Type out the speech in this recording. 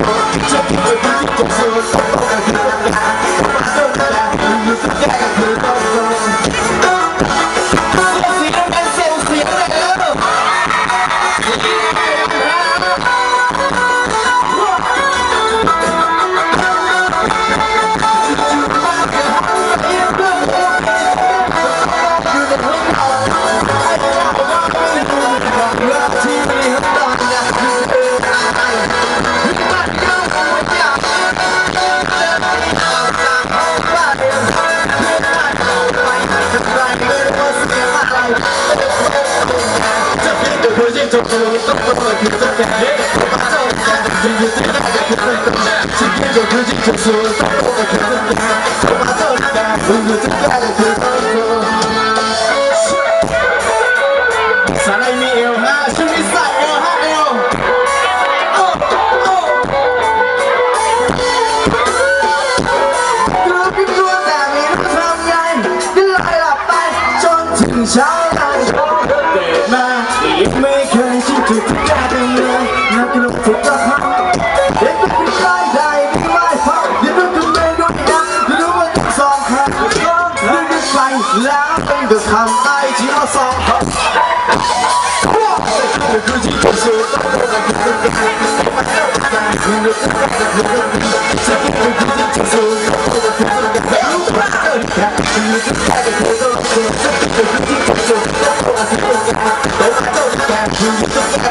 我这辈子都做不了。 고집 정신으로 똑똑하게 계속해 맞아오자 지금 생각해 계속해 지금 고집 정신으로 똑똑하게 계속해 맞아오자 은근 생각해 계속해 ไม่เคยชินถูกทุกอย่างเลยนักลุกถูกต้องทำเด็กก็เป็นได้ได้ไม่ไหวเพราะเดี๋ยวรู้กันไม่รู้นะรู้ว่าต้องสองครั้งเรื่อกันไปแล้วเป็นกับคำไอที่เราสองครั้งคือที่จะต้องโดนกันทุกอย่างมันรู้สึกาจะเป็นจะเป็นที่สู้ต้องโด